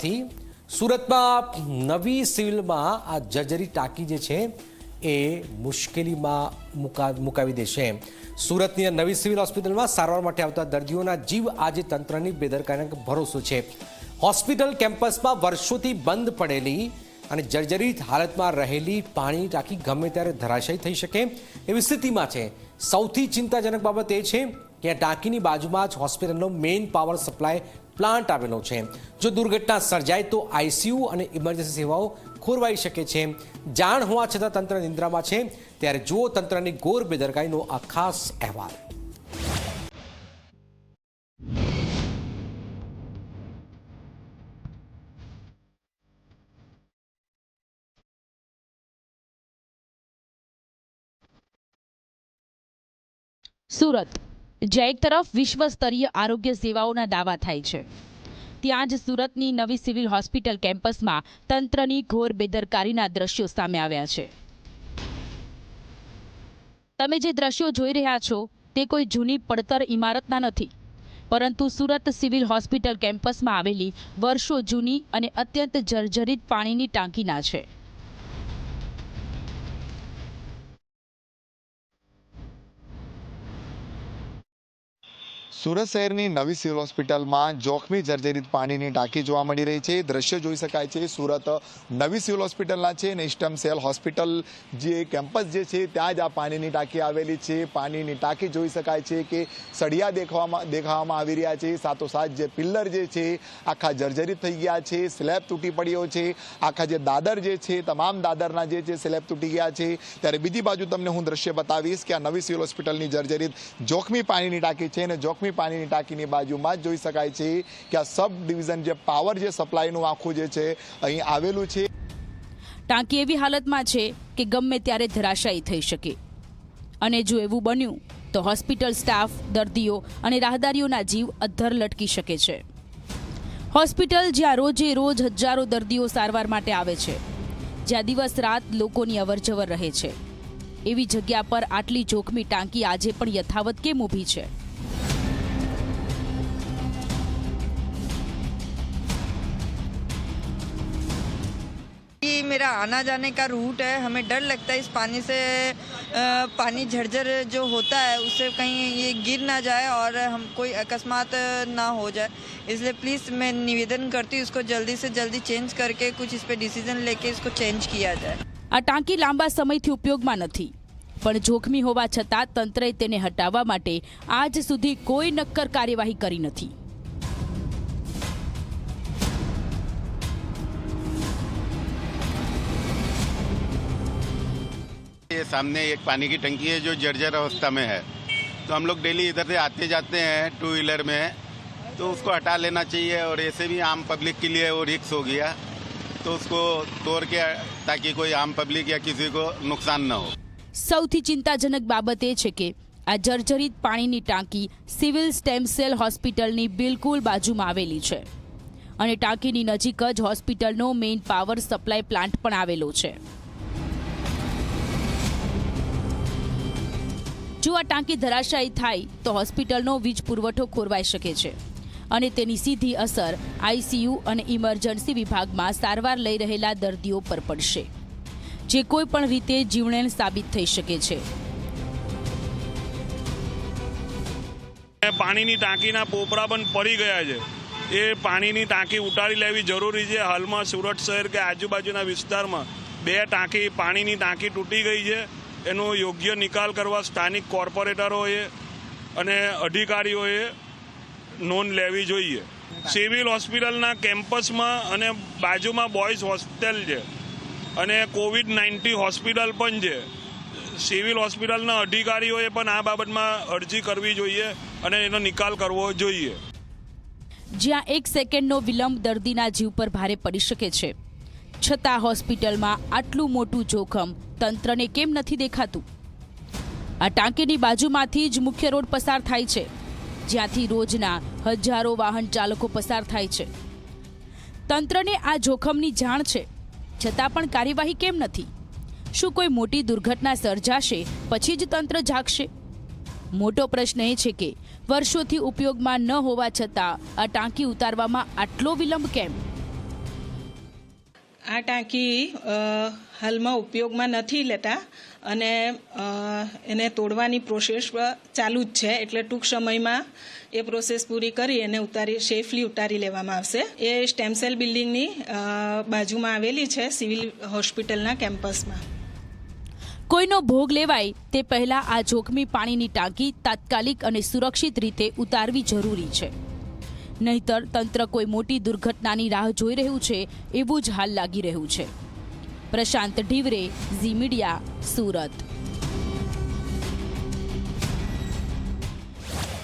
સુરતમાંથી સુરતમાં નવી સિવિલમાં આ જર્જરી ટાંકી જે છે એ મુશ્કેલીમાં મુકા, મુકાવી દેશે. સુરતની નવી સિવિલ હોસ્પિટલમાં સારવાર માટે આવતા દર્દીઓના જીવ આજે તંત્રની બેદરકારીનો ભરોસો છે. હોસ્પિટલ કેમ્પસમાં વર્ષોથી બંધ પડેલી અને જર્જરિત હાલતમાં રહેલી પાણી ટાંકી ગમે ત્યારે ધરાશયી થઈ શકે એવી સ્થિતિમાં છે. સૌથી ચિંતાજનક બાબત એ છે કે આ ટાંકીની બાજુમાં જ હોસ્પિટલનો મેઇન પાવર સપ્લાય પ્લાન્ટ આવેલો છે. જો દુર્ઘટના સર્જાય તો આઈસીયુ અને ઇમરજન્સી સેવાઓ ખોરવાઈ શકે છે. જાણ હોવા છતાં તંત્ર નિંદ્રામાં છે. ત્યારે જુઓ તંત્રની ગોર બેદરકારીનો આ ખાસ અહેવાલ. સુરત. જ્યાં એક તરફ વિશ્વ સ્તરીય આરોગ્ય સેવાઓના દાવા થાય છે. ત્યાં જ સુરતની નવી સિવિલ હોસ્પિટલ કેમ્પસમાં તંત્રની ઘોર બેદરકારીના દ્રશ્યો સામે આવ્યા છે. તમે જે દ્રશ્યો જોઈ રહ્યા છો, તે કોઈ જૂની પડતર ઇમારતના નથી. પરંતુ સુરત સિવિલ હોસ્પિટલ કેમ્પસમાં આવેલી વર્ષો જૂની અને અત્યંત જર્જરિત પાણીની ટાંકીના છે. સુરત શહેરની નવી સિવિલ હોસ્પિટલમાં જોખમી જર્જરિત પાણીની ટાંકી જોવા મળી રહી છે. દ્રશ્ય જોઈ શકાય છે. સુરત નવી સિવિલ હોસ્પિટલના છે અને ઇસ્ટમ સેલ હોસ્પિટલ જે કેમ્પસ જે છે ત્યાં જ આ પાણીની ટાંકી આવેલી છે. પાણીની ટાંકી જોઈ શકાય છે કે સળિયા દેખાવામાં દેખાવામાં આવી રહ્યા છે. સાથોસાથ જે પિલ્લર જે છે આખા જર્જરિત થઈ ગયા છે. સ્લેબ તૂટી પડ્યો છે. આખા જે દાદર જે છે, તમામ દાદરના જે છે સ્લેબ તૂટી ગયા છે. ત્યારે બીજી બાજુ તમને હું દ્રશ્ય બતાવીશ કે આ નવી સિવિલ હોસ્પિટલની જર્જરિત જોખમી પાણીની ટાંકી છે અને જોખમી પાણીની ટાંકીની બાજુમાં જ જોઈ શકાય છે કે આ સબ ડિવિઝન જે પાવર જે સપ્લાયનું આખું જે છે, અહીં આવેલું છે. ટાંકી એવી હાલતમાં છે કે ગમે ત્યારે ધરાશાયી થઈ શકે. અને જો એવું બન્યું, તો હોસ્પિટલ સ્ટાફ, દર્દીઓ અને રાહદારીઓના જીવ અધ્ધર લટકી શકે છે. હોસ્પિટલ જ્યાં રોજે રોજ હજારો દર્દીઓ સારવાર માટે આવે છે, જ્યાં દિવસ રાત લોકોની અવરજવર રહે છે. એવી જગ્યા પર આટલી જોખમી ટાંકી આજે પણ યથાવત કેમ ઊભી છે? मेरा आना जाने का रूट है हमें डर लगता है इस पानी से अ, पानी झरझर जो होता है उससे कहीं ये गिर ना जाए और हम कोई अकस्मात ना हो जाए इसलिए प्लीज़ मैं निवेदन करती हूँ इसको जल्दी से जल्दी चेंज करके कुछ इस पर डिसीजन लेके इसको चेंज किया जाए આ ટાંકી લાંબા સમયથી ઉપયોગમાં નથી પણ જોખમી હોવા છતાં તંત્રએ તેને હટાવવા માટે આજ સુધી કોઈ નક્કર કાર્યવાહી કરી નથી ये सामने एक पानी की टंकी है जो जर्जर अवस्था में है तो हम लोग डेली इधर से आते जाते हैं टू व्हीलर में तो उसको हटा लेना चाहिए और ऐसे भी आम पब्लिक के लिए वो रिक्स हो गया तो उसको तोड़ के ताकि कोई आम पब्लिक या किसी को नुकसान न हो સૌથી ચિંતાજનક બાબત એ છે કે આ જર્જરિત પાણીની ટાંકી સિવિલ સ્ટેમ સેલ હોસ્પિટલની બિલકુલ બાજુમાં આવેલી છે અને ટાંકીની નજીક જ હોસ્પિટલનો મેઇન પાવર સપ્લાય પ્લાન્ટ પણ આવેલો છે જો આ ટાંકી ધરાશાયી થાય, તો હોસ્પિટલનો વીજ પુરવઠો ખોરવાઈ શકે છે. અને તેની સીધી અસર આઈસીયુ અને ઇમરજન્સી વિભાગમાં સારવાર લઈ રહેલા દર્દીઓ પર પડશે. જે કોઈ પણ રીતે જીવલેણ સાબિત થઈ શકે છે. પાણીની ટાંકીના પોપડા પણ પડી ગયા છે. એ પાણીની ટાંકી ઉતારી લેવી જરૂરી છે. હાલમાં સુરત શહેર કે આજુબાજુના વિસ્તારમાં બે ટાંકી પાણીની ટાંકી તૂટી ગઈ છે. એનો યોગ્ય નિકાલ કરવા સ્થાનિક કોર્પોરેટરોએ અને અધિકારીઓએ નોંધ લેવી જોઈએ. સિવિલ હોસ્પિટલના કેમ્પસમાં અને બાજુમાં બોયઝ હોસ્ટેલ છે અને કોવિડ નાઇન્ટીન હોસ્પિટલ પણ છે. સિવિલ હોસ્પિટલના અધિકારીઓએ પણ આ બાબતમાં અરજી કરવી જોઈએ અને એનો નિકાલ કરવો જોઈએ. જ્યાં એક સેકન્ડનો વિલંબ દર્દીના જીવ પર ભારે પડી શકે છે. છતાં હોસ્પિટલમાં આટલું મોટું જોખમ તંત્રને કેમ નથી દેખાતું? આ ટાંકીની બાજુમાંથી જ મુખ્ય રોડ પસાર થાય છે, જ્યાંથી રોજના હજારો વાહન ચાલકો પસાર થાય છે. તંત્રને આ જોખમની જાણ છે, છતાં પણ કાર્યવાહી કેમ નથી? શું કોઈ મોટી દુર્ઘટના સર્જાશે, પછી જ તંત્ર જાગશે? મોટો પ્રશ્ન એ છે કે, વર્ષોથી ઉપયોગમાં ન હોવા છતાં આ ટાંકી ઉતારવામાં આટલો વિલંબ કેમ? આ ટાંકી હાલમાં ઉપયોગમાં નથી લેતા અને એને તોડવાની પ્રોસેસ ચાલુ જ છે. એટલે ટૂંક સમયમાં એ પ્રોસેસ પૂરી કરી એને ઉતારી સેફલી ઉતારી લેવામાં આવશે. એ સ્ટેમસેલ બિલ્ડિંગની બાજુમાં આવેલી છે સિવિલ હોસ્પિટલના કેમ્પસમાં. કોઈનો ભોગ લેવાય તે પહેલા આ જોખમી પાણીની ટાંકી તાત્કાલિક અને સુરક્ષિત રીતે ઉતારવી જરૂરી છે. નહીતર તંત્ર કોઈ મોટી દુર્ઘટનાની રાહ જોઈ રહ્યું છે એવું જ હાલ લાગી રહ્યું છે. Prashant Dhivare Zee media, Surat.